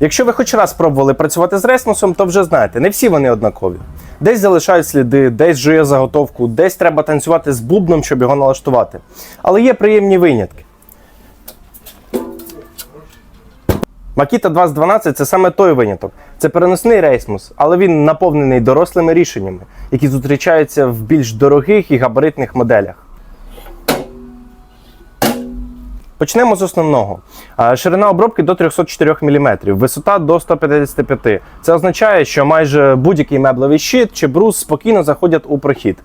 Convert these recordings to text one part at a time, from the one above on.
Якщо ви хоч раз пробували працювати з ресмусом, то вже знаєте, не всі вони однакові. Десь залишають сліди, десь жує заготовку, десь треба танцювати з бубном, щоб його налаштувати. Але є приємні винятки. Makita 2012 це саме той виняток. Це переносний рейсмус, але він наповнений дорослими рішеннями, які зустрічаються в більш дорогих і габаритних моделях. Почнемо з основного. Ширина обробки до 304 мм, висота до 155 Це означає, що майже будь-який меблевий щит чи брус спокійно заходять у прохід.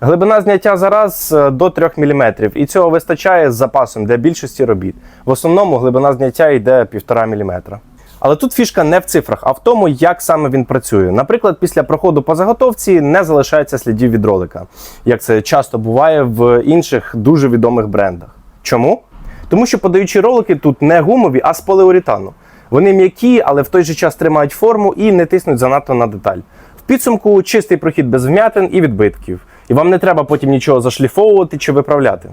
Глибина зняття зараз е, до 3 мм, і цього вистачає з запасом для більшості робіт. В основному глибина зняття йде 1,5 мм. Але тут фішка не в цифрах, а в тому, як саме він працює. Наприклад, після проходу по заготовці не залишається слідів від ролика, як це часто буває в інших дуже відомих брендах. Чому? Тому що подаючі ролики тут не гумові, а з поліуретану. Вони м'які, але в той же час тримають форму і не тиснуть занадто на деталь. В підсумку чистий прохід без вмятин і відбитків. І вам не треба потім нічого зашліфовувати чи виправляти.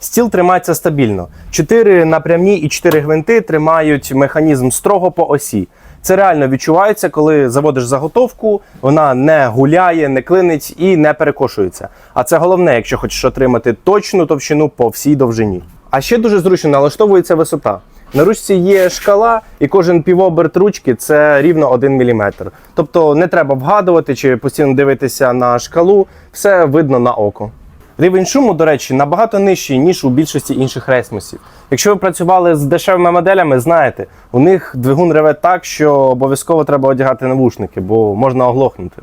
Стіл тримається стабільно. Чотири напрямні і чотири гвинти тримають механізм строго по осі. Це реально відчувається, коли заводиш заготовку, вона не гуляє, не клинить і не перекошується. А це головне, якщо хочеш отримати точну товщину по всій довжині. А ще дуже зручно налаштовується висота. На ручці є шкала, і кожен півоберт ручки це рівно 1 мм. Тобто не треба вгадувати чи постійно дивитися на шкалу, все видно на око. Рівень шуму, до речі, набагато нижчий, ніж у більшості інших рейсмусів. Якщо ви працювали з дешевими моделями, знаєте, у них двигун реве так, що обов'язково треба одягати навушники, бо можна оглохнути.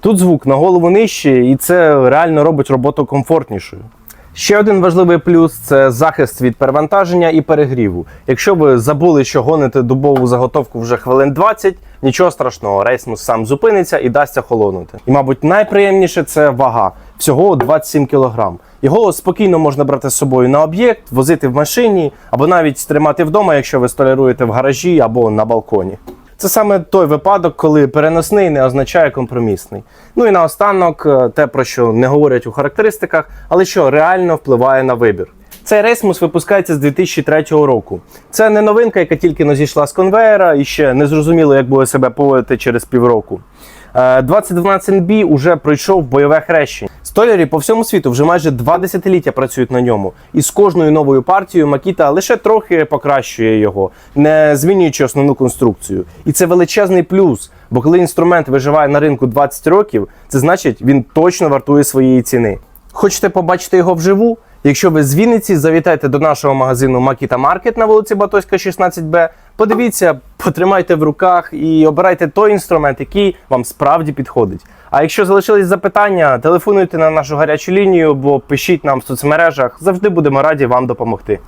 Тут звук на голову нижчий, і це реально робить роботу комфортнішою. Ще один важливий плюс це захист від перевантаження і перегріву. Якщо ви забули, що гоните дубову заготовку вже хвилин 20, нічого страшного, рейсмус сам зупиниться і дасться холонути. І, мабуть, найприємніше це вага всього 27 кг. Його спокійно можна брати з собою на об'єкт, возити в машині або навіть тримати вдома, якщо ви столяруєте в гаражі або на балконі. Це саме той випадок, коли переносний не означає компромісний. Ну і наостанок, е, те, про що не говорять у характеристиках, але що реально впливає на вибір. Цей рейсмус випускається з 2003 року. Це не новинка, яка тільки но зійшла з конвейера і ще не зрозуміло, як буде себе поводити через півроку. Е, 2012 NB уже пройшов бойове хрещення. Столярі по всьому світу вже майже два десятиліття працюють на ньому, і з кожною новою партією Макіта лише трохи покращує його, не змінюючи основну конструкцію. І це величезний плюс. Бо коли інструмент виживає на ринку 20 років, це значить він точно вартує своєї ціни. Хочете побачити його вживу? Якщо ви з Вінниці, завітайте до нашого магазину Макіта Маркет на вулиці Батоська, 16Б. Подивіться, потримайте в руках і обирайте той інструмент, який вам справді підходить. А якщо залишились запитання, телефонуйте на нашу гарячу лінію або пишіть нам в соцмережах. Завжди будемо раді вам допомогти.